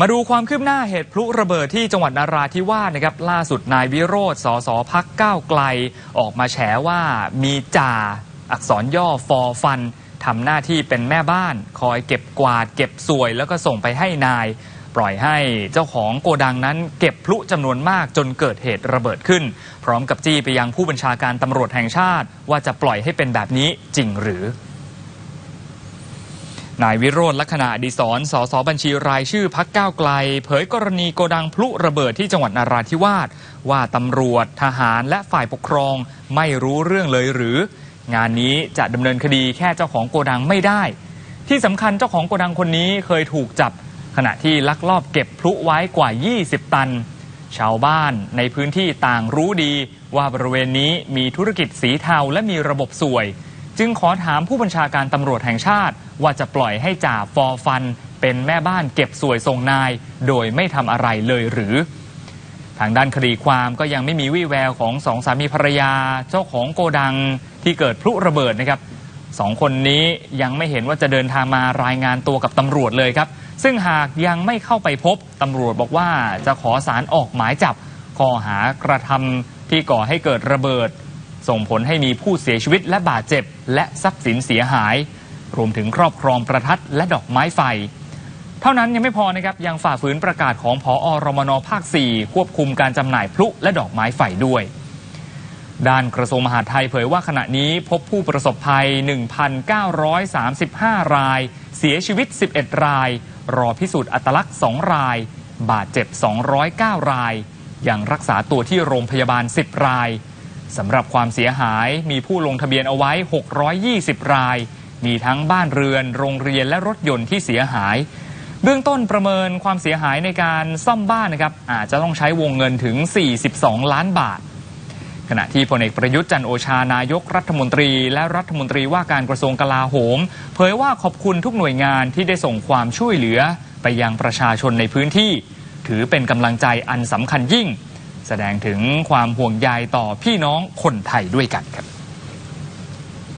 มาดูความคืบหน้าเหตุพลุระเบิดที่จังหวัดนาราธิวาสนะครับล่าสุดนายวิโรธสสพักก้าวไกล ออกมาแฉว่ามีจ่าอักษรย่อฟอฟันทำหน้าที่เป็นแม่บ้าน คอยเก็บกวาด เก็บสวย แล้วก็ส่งไปให้นาย ปล่อยให้เจ้าของโกดังนั้น เก็บพลุจำนวนมากจนเกิดเหตุระเบิดขึ้น พร้อมกับจี้ไปยังผู้บัญชาการตำรวจแห่งชาติ ว่าจะปล่อยให้เป็นแบบนี้จริงหรือ นายวิโรธลักษณะอดีศรสสบัญชีรายชื่อพักก้าวไกล เผยกรณีโกดังพลุระเบิดที่จังหวัดนาราธิวาสว่าตำรวจทหารและฝ่ายปกครองไม่รู้เรื่องเลยหรือ งานนี้จะดำเนินคดีแค่เจ้าของโกดังไม่ได้ ที่สำคัญเจ้าของโกดังคนนี้เคยถูกจับ ขณะที่ลักลอบเก็บพลุไว้กว่า 20 ตัน ชาวบ้านในพื้นที่ต่างรู้ดีว่าบริเวณนี้มีธุรกิจสีเทาและมีระบบสวย จึงขอถามผู้บัญชาการตำรวจแห่งชาติ ว่าจะปล่อยให้จ่าฟอฟัน เป็นแม่บ้านเก็บสวยส่งนาย โดยไม่ทำอะไรเลยหรือ ทางด้านคดีความก็ยังไม่มีวี่แววของสองสามีภรรยาเจ้าของโกดังที่เกิดพลุระเบิดนะครับสองคนนี้ยังไม่เห็นว่าจะเดินทางมารายงานตัวกับตำรวจเลยครับ ซึ่งหากยังไม่เข้าไปพบตำรวจบอกว่าจะขอสารออกหมายจับข้อหากระทำที่ก่อให้เกิดระเบิด ส่งผลให้มีผู้เสียชีวิตและบาดเจ็บ และทรัพย์สินเสียหาย รวมถึงครอบครองประทัดและดอกไม้ไฟ เท่านั้นยังไม่พอนะครับยังฝ่าฝืนประกาศของพออรมนภาค 4 ควบคุมการจำหน่ายพลุและดอกไม้ไฟด้วย ด้านกระทรวงมหาดไทยเผยว่าขณะนี้พบผู้ประสบภัย 1,935 ราย เสียชีวิต 11 ราย รอพิสูจน์อัตลักษณ์ 2 ราย บาดเจ็บ 209 รายยังรักษาตัวที่โรงพยาบาล 10 ราย สำหรับความเสียหายมีผู้ลงทะเบียนเอาไว้ 620 ราย มีทั้งบ้านเรือน โรงเรียนและรถยนต์ที่เสียหาย เบื้องต้นประเมินความเสียหายในการซ่อมบ้านนะครับอาจจะต้องใช้วงเงินถึง 42 ล้านบาท ขณะที่พลเอกประยุทธ์จันโอชานายกรัฐมนตรีและรัฐมนตรีว่าการกระทรวงกลาโหม เผยว่าขอบคุณทุกหน่วยงานที่ได้ส่งความช่วยเหลือไปยังประชาชนในพื้นที่ ถือเป็นกำลังใจอันสำคัญยิ่ง แสดงถึงความห่วงใยต่อพี่น้องคนไทยด้วยกันครับ